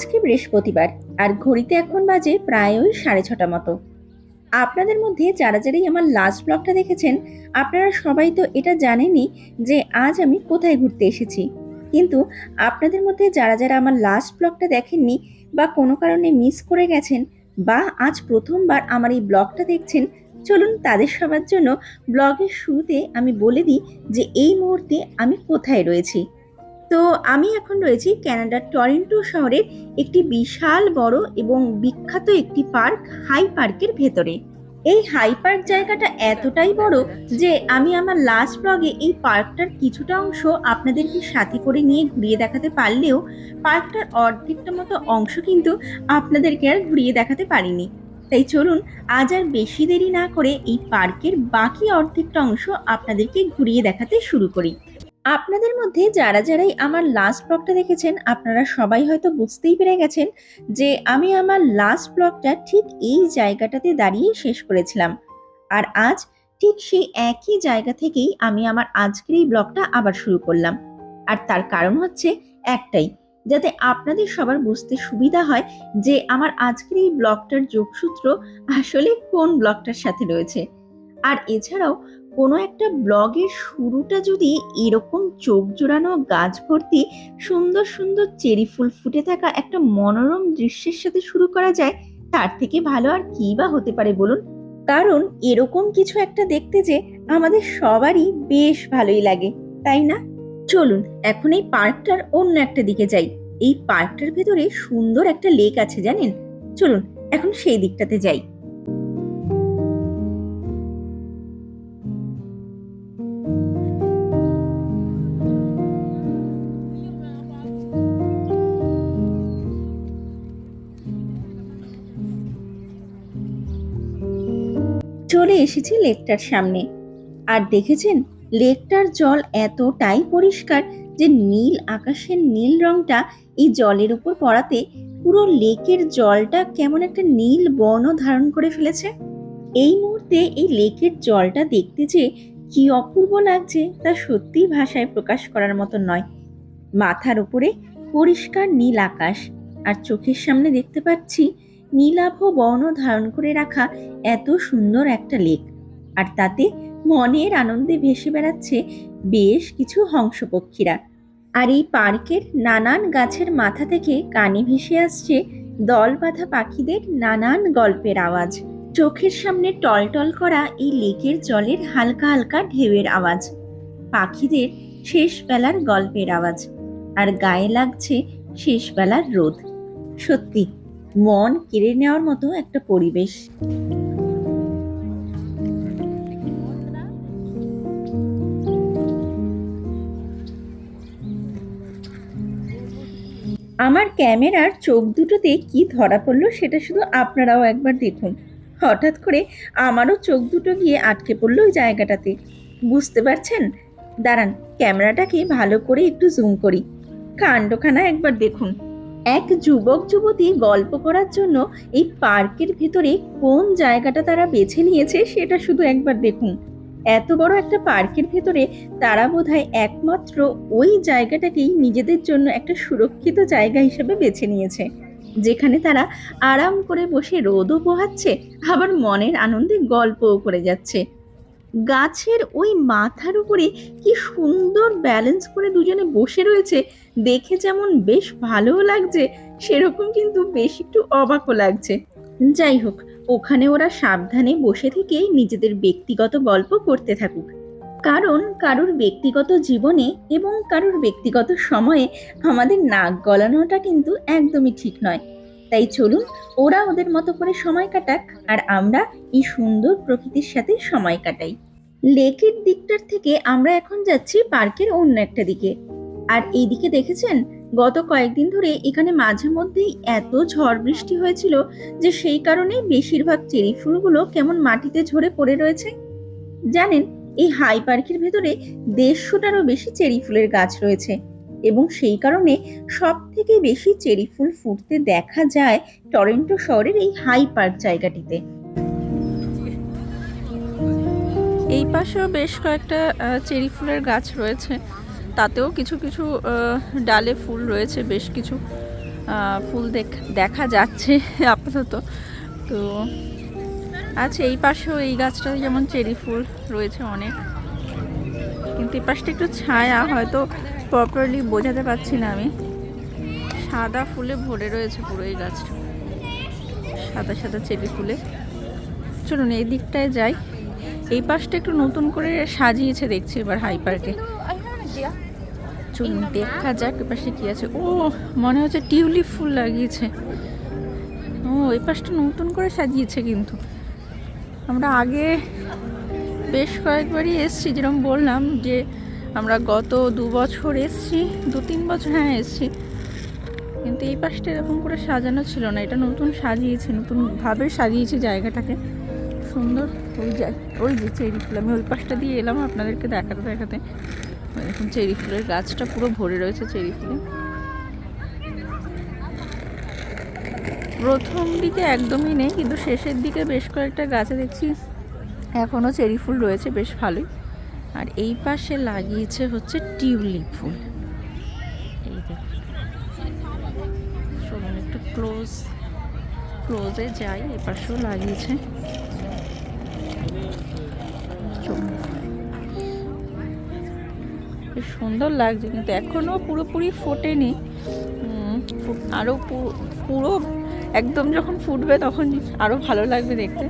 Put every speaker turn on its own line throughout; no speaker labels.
আজকে বৃহস্পতিবার, আর ঘড়িতে এখন বাজে প্রায় ওই সাড়ে ছটা মতো। আপনাদের মধ্যে যারা যারাই আমার লাস্ট ব্লগটা দেখেছেন, আপনারা সবাই তো এটা জানেনই যে আজ আমি কোথায় ঘুরতে এসেছি। কিন্তু আপনাদের মধ্যে যারা যারা আমার লাস্ট ব্লগটা দেখেননি বা কোনো কারণে মিস করে গেছেন বা আজ প্রথমবার আমার এই ব্লগটা দেখছেন, চলুন তাদের সবার জন্য ব্লগের শুরুতে আমি বলে দিই যে এই মুহূর্তে আমি কোথায় রয়েছি। তো আমি এখন রয়েছি ক্যানাডার টরেন্টো শহরের একটি বিশাল, বড় এবং বিখ্যাত একটি পার্ক হাই পার্কের ভেতরে। এই হাই পার্ক জায়গাটা এতটাই বড় যে আমি আমার লাস্ট ব্লগে এই পার্কটার কিছুটা অংশ আপনাদেরকে সাথে করে নিয়ে ঘুরিয়ে দেখাতে পারলেও পার্কটার অর্ধেকটা মতো অংশ কিন্তু আপনাদেরকে আর ঘুরিয়ে দেখাতে পারিনি। তাই চলুন, আজ আর বেশি দেরি না করে এই পার্কের বাকি অর্ধেকটা অংশ আপনাদেরকে ঘুরিয়ে দেখাতে শুরু করি। আপনাদের মধ্যে যারা যারাই আমার লাস্ট ব্লগটা দেখেছেন, আপনারা সবাই হয়তো বুঝতেই পেরে গেছেন যে আমি আমার লাস্ট ব্লগটা ঠিক এই জায়গাটাতে দাঁড়িয়ে শেষ করেছিলাম। আর আজ ঠিক সেই একই জায়গা থেকেই আমি আমার আজকের এই ব্লগটা আবার শুরু করলাম। আর তার কারণ হচ্ছে একটাই, যাতে আপনাদের সবার বুঝতে সুবিধা হয় যে আমার আজকের এই ব্লগটার যোগসূত্র আসলে কোন ব্লগটার সাথে রয়েছে। আর এছাড়াও কোনো একটা ব্লগের শুরুটা যদি এরকম চোখ জোড়ানো গাছ ভর্তি সুন্দর সুন্দর চেরি ফুল ফুটে থাকা একটা মনোরম দৃশ্যের সাথে শুরু করা যায়, তার থেকে ভালো আর কি বা হতে পারে বলুন? কারণ এরকম কিছু একটা দেখতে যে আমাদের সবারই বেশ ভালোই লাগে, তাই না? চলুন, এখন এই পার্কটার অন্য একটা দিকে যাই। এই পার্কটার ভেতরে সুন্দর একটা লেক আছে জানেন? চলুন, এখন সেই দিকটাতে যাই। এসেছি লেকটার সামনে। আর দেখেছেন, লেকটার জল এতটাই পরিষ্কার যে নীল আকাশের নীল রংটা এই জলের উপর পড়াতে পুরো লেকের জলটা কেমন একটা নীল বর্ণ ধারণ করে ফেলেছে। এই মুহূর্তে এই লেকের জলটা দেখতে যে কি অপূর্ব লাগছে তা সত্যিই ভাষায় প্রকাশ করার মতো নয়। মাথার উপরে পরিষ্কার নীল আকাশ। আর চোখের সামনে দেখতে পাচ্ছি নীলাভ বর্ণ ধারণ করে রাখা এত সুন্দর একটা লেক। আর তাতে মনের আনন্দে ভেসে বেড়াচ্ছে বেশ কিছু হংসপক্ষীরা। আর এই পার্কের নানান গাছের মাথা থেকে কানে ভেসে আসছে দল বাঁধা পাখিদের নানান গল্পের আওয়াজ। চোখের সামনে টলটল করা এই লেকের জলের হালকা হালকা ঢেউয়ের আওয়াজ। পাখিদের শেষ বেলার গল্পের আওয়াজ। আর গায়ে লাগছে শেষ বেলার রোদ। সত্যি মন কেড়ে নেওয়ার মতো একটা পরিবেশ। আমার ক্যামেরার চোখ দুটোতে কি ধরা পড়ল সেটা শুধু আপনারাও একবার দেখুন। হঠাৎ করে আমারও চোখ দুটো গিয়ে আটকে পড়ল ওই জায়গাটাতে। বুঝতে পারছেন? দাঁড়ান, ক্যামেরাটাকে ভালো করে একটু জুম করি। কাণ্ডখানা একবার দেখুন। এক যুবক যুবতী গল্প করার জন্য এই পার্কের ভেতরে কোন জায়গাটা তারা বেছে নিয়েছে সেটা শুধু একবার দেখুন। এত বড় একটা পার্কের ভেতরে তারা বোধহয় একমাত্র ওই জায়গাটাকেই নিজেদের জন্য একটা সুরক্ষিত জায়গা হিসেবে বেছে নিয়েছে, যেখানে তারা আরাম করে বসে রোদও পোহাচ্ছে, আবার মনের আনন্দে গল্পও করে যাচ্ছে। গাছের ওই মাথার উপরে কি সুন্দর ব্যালেন্স করে দুজনে বসে রয়েছে, দেখে যেমন বেশ ভালোও লাগছে, সেরকম কিন্তু বেশ একটু অবাকও লাগছে। যাই হোক, ওখানে ওরা সাবধানে বসে থেকে নিজেদের ব্যক্তিগত গল্প করতে থাকুক। কারণ কারোর ব্যক্তিগত জীবনে এবং কারোর ব্যক্তিগত সময়ে আমাদের নাক গলানোটা কিন্তু একদমই ঠিক নয়। তাই চলুন ওরা ওদের মতো করে সময় কাটাক আর আমরা এই সুন্দর প্রকৃতির সাথে সময় কাটাই। লেকের দিকটার থেকে আমরা এখন যাচ্ছি পার্কের অন্য একটা দিকে। আর এইদিকে দেখেছেন? গত কয়েকদিন ধরে এখানে মাঝে মধ্যেই এত ঝড় বৃষ্টি হয়েছিল যে সেই কারণে বেশিরভাগ চেরি ফুলগুলো কেমন মাটিতে ঝরে পড়ে রয়েছে। জানেন, এই হাই পার্কের ভেতরে দেড়শোটারও বেশি চেরি ফুলের গাছ রয়েছে। এবং সেই কারণে সব থেকে বেশি চেরি ফুল ফুটতে দেখা যায় টরেন্টো শহরের এই হাই পার্ক জায়গাটিতে।
এই পাশেও বেশ কয়েকটা চেরি ফুলের গাছ রয়েছে। তাতেও কিছু কিছু ডালে ফুল রয়েছে, বেশ কিছু ফুল দেখ- যাচ্ছে আপাতত। তো আচ্ছা এই পাশেও এই গাছটা যেমন চেরি ফুল রয়েছে অনেক। কিন্তু এই পাশটা একটু ছায়া, হয়তো প্রপারলি বোঝাতে পারছি না আমি। সাদা ফুলে ভরে রয়েছে পুরো এই গাছটা। সাদা সাদা চেরি ফুলে। চলুন, এই দিকটায় যাই। এই পাশটা একটু নতুন করে সাজিয়েছে দেখছি এবার হাই পার্কে। চলুন, দেখা যাক এ পাশে কি আছে। ও, মনে হচ্ছে টিউলিপ ফুল লাগিয়েছে। ও এই পাশটা নতুন করে সাজিয়েছে কিন্তু। আমরা আগে বেশ কয়েকবারই এসছি, যেরকম বললাম যে আমরা গত দু বছর এসছি, দু তিন বছর হ্যাঁ এসছি। কিন্তু এই পাশটা এরকম করে সাজানো ছিল না, এটা নতুন সাজিয়েছে নতুনভাবে সাজিয়েছে জায়গাটাকে। সুন্দর, ওই যাই ওই যে চেরি ফুল, আমি ওই পাশটা দিয়ে এলাম আপনাদেরকে দেখাতে দেখাতে। দেখুন চেরি ফুলের গাছটা পুরো ভরে রয়েছে চেরি ফুলে। প্রথম দিকে একদমই নেই, কিন্তু শেষের দিকে বেশ কয়েকটা গাছে দেখছি এখনও চেরি ফুল রয়েছে, বেশ ভালোই। আর এই পাশে লাগিয়েছে হচ্ছে টিউলিপ ফুল। এই দেখুন। একটু ক্লোজ, ক্লোজে যাই এই পাশেও লাগিয়েছে। বেশ সুন্দর লাগছে, কিন্তু এখনও পুরোপুরি ফোটেনি। আরও পুরো একদম যখন ফুটবে তখন আরও ভালো লাগবে দেখতে।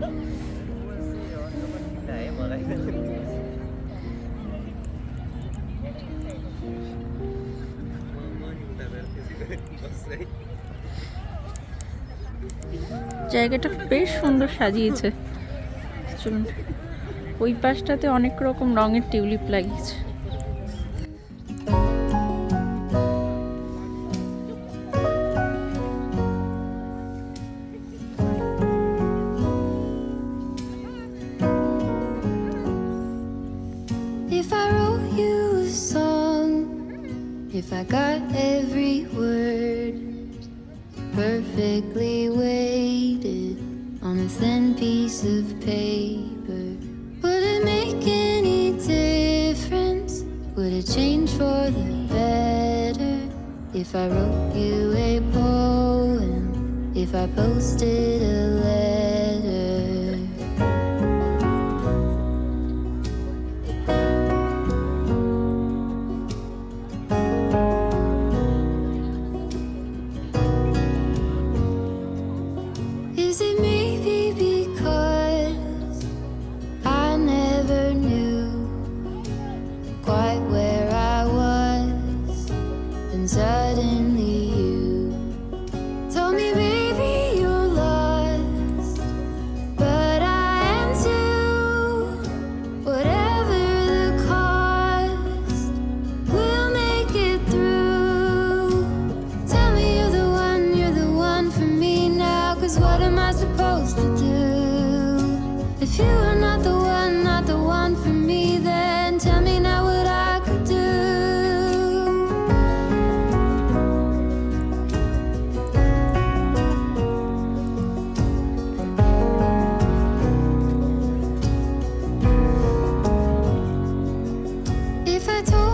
জায়গাটা বেশ সুন্দর সাজিয়েছে। চলুন ওই পাশটাতে অনেক রকম রঙের টিউলিপ লাগিয়েছে।
If I wrote you a poem? If I posted a letter?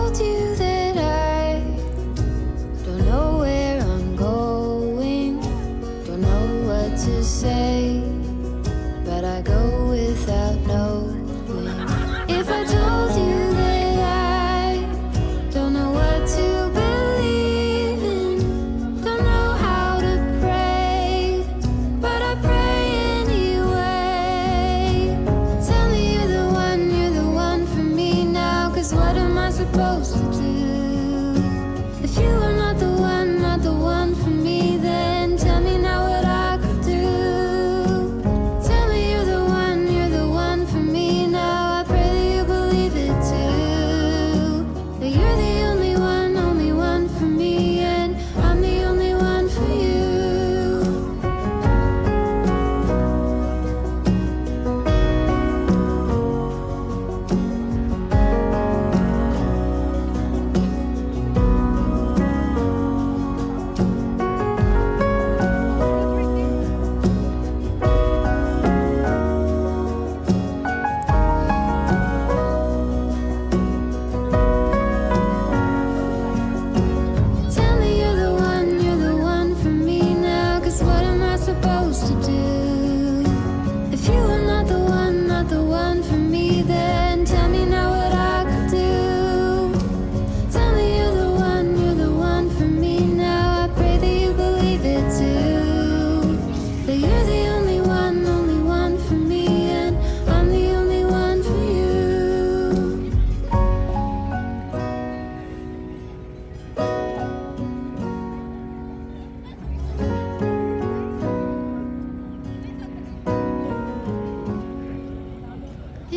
told you that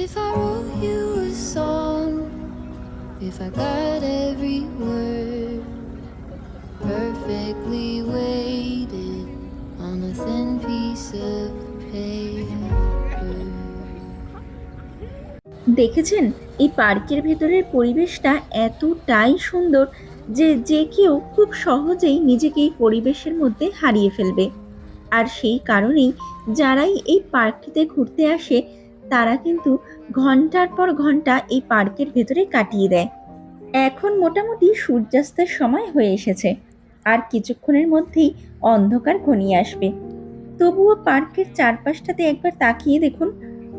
If I wrote you a song, if I got every word perfectly weighted on a thin piece of paper.
দেখেছেন এই পার্কের ভেতরের পরিবেশটা এতটাই সুন্দর যে যে কেউ খুব সহজেই নিজেকে এই পরিবেশের মধ্যে হারিয়ে ফেলবে আর সেই কারণেই যারাই এই পার্কটিতে ঘুরতে আসে তারা কিন্তু ঘণ্টার পর ঘণ্টা এই পার্কের ভেতরে কাটিয়ে দেয়। এখন মোটামুটি সূর্যাস্তের সময় হয়ে এসেছে, আর কিছুক্ষণের মধ্যেই অন্ধকার ঘনিয়ে আসবে। তবুও পার্কের চারপাশটাতে একবার তাকিয়ে দেখুন,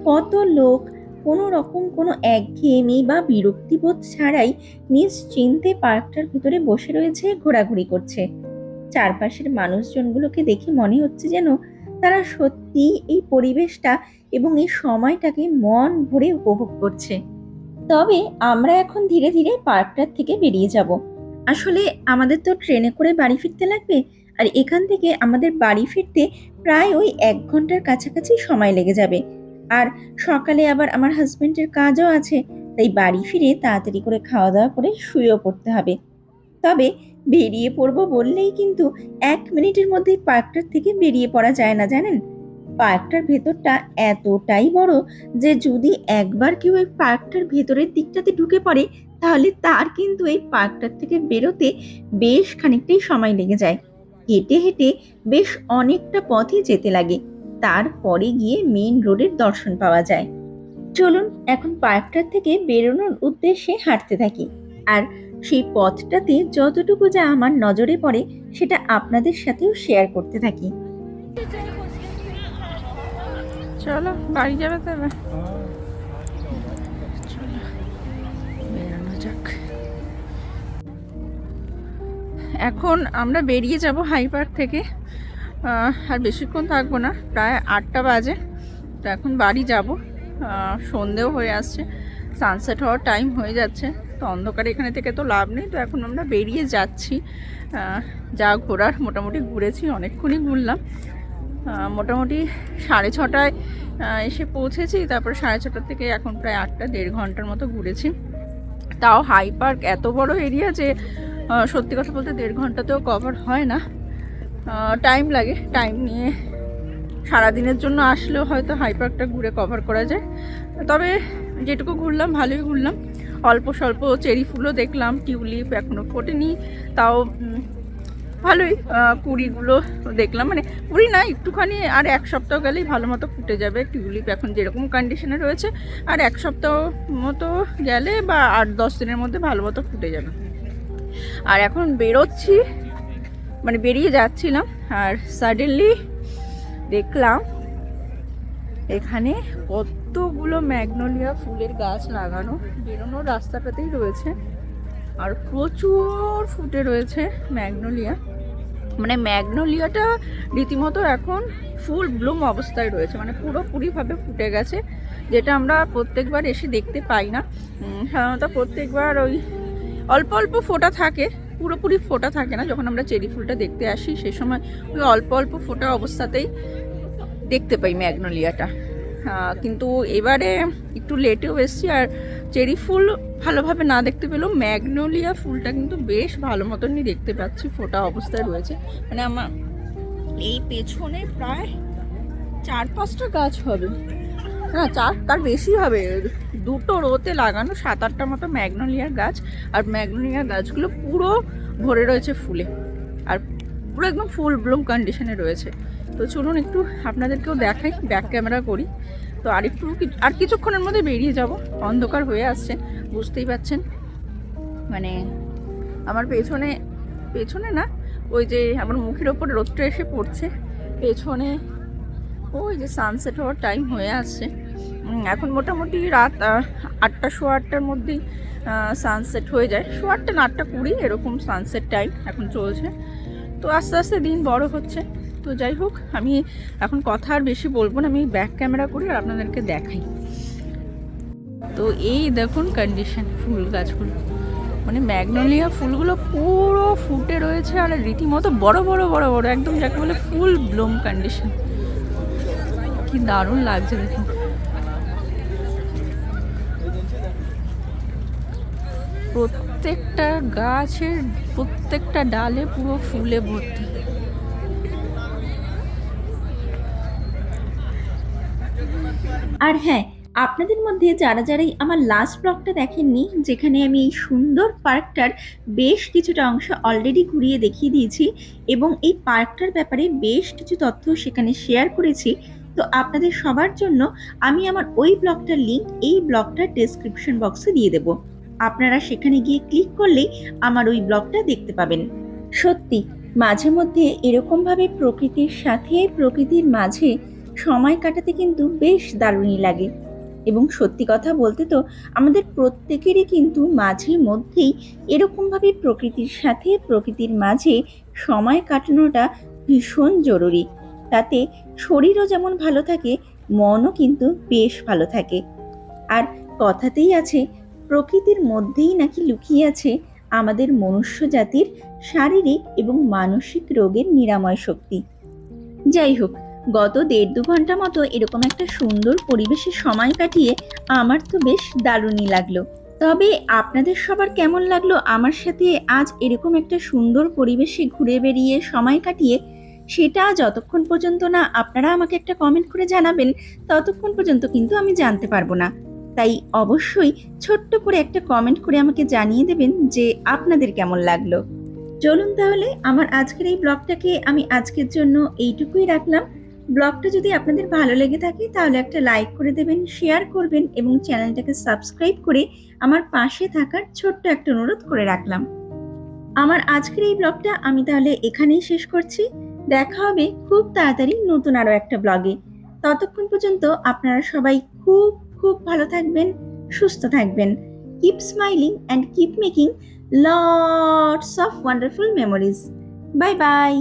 কত লোক কোনো রকম কোনো একঘেয়েমি বা বিরক্তিবোধ ছাড়াই নিজ চিনতে পার্কটার ভিতরে বসে রয়েছে, ঘোরাঘুরি করছে। চারপাশের মানুষজনগুলোকে দেখে মনে হচ্ছে যেন তারা সত্যি এই পরিবেশটা এবং এই সময়টাকে মন ভরে উপভোগ করছে। তবে আমরা এখন ধীরে ধীরে পার্কটার থেকে বেরিয়ে যাব। আসলে আমাদের তো ট্রেনে করে বাড়ি ফিরতে লাগবে, আর এখান থেকে আমাদের বাড়ি ফিরতে প্রায় ওই এক ঘণ্টার কাছাকাছি সময় লেগে যাবে। আর সকালে আবার আমার হাজবেন্ডের কাজও আছে, তাই বাড়ি ফিরে তাড়াতাড়ি করে খাওয়া দাওয়া করে শুয়েও পড়তে হবে। তবে বেরিয়ে পড়ব বললেই কিন্তু এক মিনিটের মধ্যে পার্কটার থেকে বেরিয়ে পড়া যায় না, জানেন? পার্কটার ভেতরটা এতটাই বড় যে যদি একবার কেউ এই পার্কটার ভেতরের দিকটাতে ঢুকে পড়ে, তাহলে তার কিন্তু এই পার্কটার থেকে বেরোতে বেশ খানিকটাই সময় লেগে যায়। হেঁটে হেঁটে বেশ অনেকটা পথই যেতে লাগে। তারপরে গিয়ে মেইন রোডের দর্শন পাওয়া যায়। চলুন এখন পার্কটার থেকে বেরোনোর উদ্দেশ্যে হাঁটতে থাকি। আর সেই পথটাতে যতটুকু যা আমার নজরে পড়ে, সেটা আপনাদের সাথেও শেয়ার করতে থাকি।
চলো বাড়ি যাবে তবে? চলো বেরোনো যাক। এখন আমরা বেরিয়ে যাব হাই পার্ক থেকে। আর বেশিক্ষণ থাকব না প্রায় আটটা বাজে। তো এখন বাড়ি যাব। সন্ধেও হয়ে আসছে সানসেট হওয়ার টাইম হয়ে যাচ্ছে। তো অন্ধকারে এখানে থেকে তো লাভ নেই তো এখন আমরা বেরিয়ে যাচ্ছি। যা ঘোরার মোটামুটি ঘুরেছি অনেকক্ষণই ঘুরলাম। মোটামুটি সাড়ে ছটায় এসে পৌঁছেছি। তারপর সাড়ে ছটার থেকে এখন প্রায় আটটা, দেড় ঘণ্টার মতো ঘুরেছি। তাও হাই পার্ক এত বড় এরিয়া যে সত্যি কথা বলতে দেড় ঘন্টাতেও কভার হয় না। টাইম লাগে। টাইম নিয়ে সারাদিনের জন্য আসলেও হয়তো হাই পার্কটা ঘুরে কভার করা যায়। তবে যেটুকু ঘুরলাম, ভালোই ঘুরলাম। অল্প স্বল্প চেরি ফুলও দেখলাম, টিউলিপ এখনও ফোটেনি। তাও ভালোই কুড়িগুলো দেখলাম। মানে কুড়ি না, একটুখানি, আর এক সপ্তাহ গেলেই ভালো মতো ফুটে যাবে টিউলিপ এখন যেরকম কন্ডিশনে রয়েছে। আর এক সপ্তাহ মতো গেলে বা আট দশ দিনের মধ্যে ভালো মতো ফুটে যাবে। আর এখন বেরোচ্ছি মানে বেরিয়ে যাচ্ছিলাম, আর সাডেনলি দেখলাম এখানে কতগুলো ম্যাগনোলিয়া ফুলের গাছ লাগানো বেরোনোর রাস্তাটাতেই রয়েছে। আর প্রচুর ফুটে রয়েছে ম্যাগনোলিয়া মানে ম্যাগনোলিয়াটা রীতিমতো এখন ফুল ব্লুম অবস্থায় রয়েছে মানে পুরোপুরিভাবে ফুটে গেছে, যেটা আমরা প্রত্যেকবার এসে দেখতে পাই না। সাধারণত প্রত্যেকবার ওই অল্প অল্প ফোটা থাকে, পুরোপুরি ফোটা থাকে না, যখন আমরা চেরি ফুলটা দেখতে আসি সেই সময় ওই অল্প অল্প ফোটা অবস্থাতেই দেখতে পাই ম্যাগনোলিয়াটা। কিন্তু এবারে একটু লেটেও এসছি, আর চেরি ফুল ভালোভাবে না দেখতে পেলেও ম্যাগনোলিয়া ফুলটা কিন্তু বেশ ভালো মতনই দেখতে পাচ্ছি, ফোটা অবস্থায় রয়েছে। মানে আমার এই পেছনে প্রায় চার পাঁচটা গাছ হবে। না চার, তার বেশি হবে। দুটো রোতে লাগানো সাত আটটা মতো ম্যাগনোলিয়ার গাছ, আর ম্যাগনোলিয়ার গাছগুলো পুরো ভরে রয়েছে ফুলে। আর পুরো একদম ফুল ব্লুম কন্ডিশনে রয়েছে। তো চলুন একটু আপনাদেরকেও দেখাই, ব্যাক ক্যামেরা করি। তো আর একটু আর কিছুক্ষণের মধ্যে বেরিয়ে যাব। অন্ধকার হয়ে আসছে, বুঝতেই পাচ্ছেন। মানে আমার পেছনে পেছনে না, ওই যে আমার মুখের ওপরে রোদটা এসে পড়ছে। পেছনে ওই যে সানসেট হওয়ার টাইম হয়ে আসছে। এখন মোটামুটি রাত আটটা, সোয়া আটটার মধ্যেই সানসেট হয়ে যায়। সোয়া আটটা না, আটটা কুড়ি এরকম সানসেট টাইম এখন চলছে। তো আস্তে আস্তে দিন বড় হচ্ছে। তো যাই হোক, আমি এখন কথা আর বেশি বলব না, আমি ব্যাক ক্যামেরা করে আর আপনাদেরকে দেখাই। তো এই দেখুন কন্ডিশন ফুল গাছগুলো। মানে ম্যাগনোলিয়া ফুলগুলো পুরো ফুটে রয়েছে আর রীতিমতো বড় বড় বড় বড়, একদম যাকে বলে ফুল ব্লুম কন্ডিশন কি দারুণ লাগছে দেখুন। প্রত্যেকটা গাছের প্রত্যেকটা ডালে পুরো ফুলে ভর্তি।
আর হ্যাঁ আপনাদের মধ্যে যারা যারাই আমার লাস্ট ব্লগটা দেখেননি, যেখানে আমি এই সুন্দর পার্কটার বেশ কিছুটা অংশ অলরেডি ঘুরিয়ে দেখিয়ে দিয়েছি এবং এই পার্কটার ব্যাপারে বেশ কিছু তথ্য সেখানে শেয়ার করেছি, তো আপনাদের সবার জন্য আমি আমার ওই ব্লগটার লিংক এই ব্লগটার ডেসক্রিপশন বক্সে দিয়ে দেব। আপনারা সেখানে গিয়ে ক্লিক করলেই আমার ওই ব্লগটা দেখতে পাবেন। সত্যি, মাঝে মধ্যে এরকমভাবে প্রকৃতির সাথে প্রকৃতির মাঝে সময় কাটাতে কিন্তু বেশ দারুণই লাগে। এবং সত্যি কথা বলতে তো, আমাদের প্রত্যেকেরই কিন্তু মাঝে মধ্যেই এরকমভাবে প্রকৃতির সাথে, প্রকৃতির মাঝে সময় কাটানোটা ভীষণ জরুরি। তাতে শরীরও যেমন ভালো থাকে, মনও কিন্তু বেশ ভালো থাকে। আর কথাতেই আছে, প্রকৃতির মধ্যেই নাকি লুকিয়ে আছে আমাদের মনুষ্য জাতির শারীরিক এবং মানসিক রোগের নিরাময় শক্তি। যাই হোক গত দেড় দু ঘণ্টা মতো এরকম একটা সুন্দর পরিবেশে সময় কাটিয়ে আমার তো বেশ দারুণই লাগল। তবে আপনাদের সবার কেমন লাগল আমার সাথে আজ এরকম একটা সুন্দর পরিবেশে ঘুরে বেরিয়ে সময় কাটিয়ে? সেটা যতক্ষণ পর্যন্ত না আপনারা আমাকে একটা কমেন্ট করে জানাবেন, ততক্ষণ পর্যন্ত কিন্তু আমি জানতে পারব না। তাই অবশ্যই ছোট্ট করে একটা কমেন্ট করে আমাকে জানিয়ে দেবেন যে আপনাদের কেমন লাগল। চলুন তাহলে আমার আজকের এই ব্লগটাকে আমি আজকের জন্য এইটুকুই রাখলাম। ব্লগটা যদি আপনাদের ভালো লেগে থাকে, তাহলে একটা লাইক করে দেবেন শেয়ার করবেন এবং চ্যানেলটাকে সাবস্ক্রাইব করে আমার পাশে থাকার ছোট্ট একটা অনুরোধ করে রাখলাম। আমার আজকের এই ব্লগটা আমি তাহলে এখানেই শেষ করছি। দেখা হবে খুব তাড়াতাড়ি নতুন আরও একটা ব্লগে। ততক্ষণ পর্যন্ত আপনারা সবাই খুব খুব ভালো থাকবেন, সুস্থ থাকবেন। Keep smiling and keep making lots of wonderful memories bye bye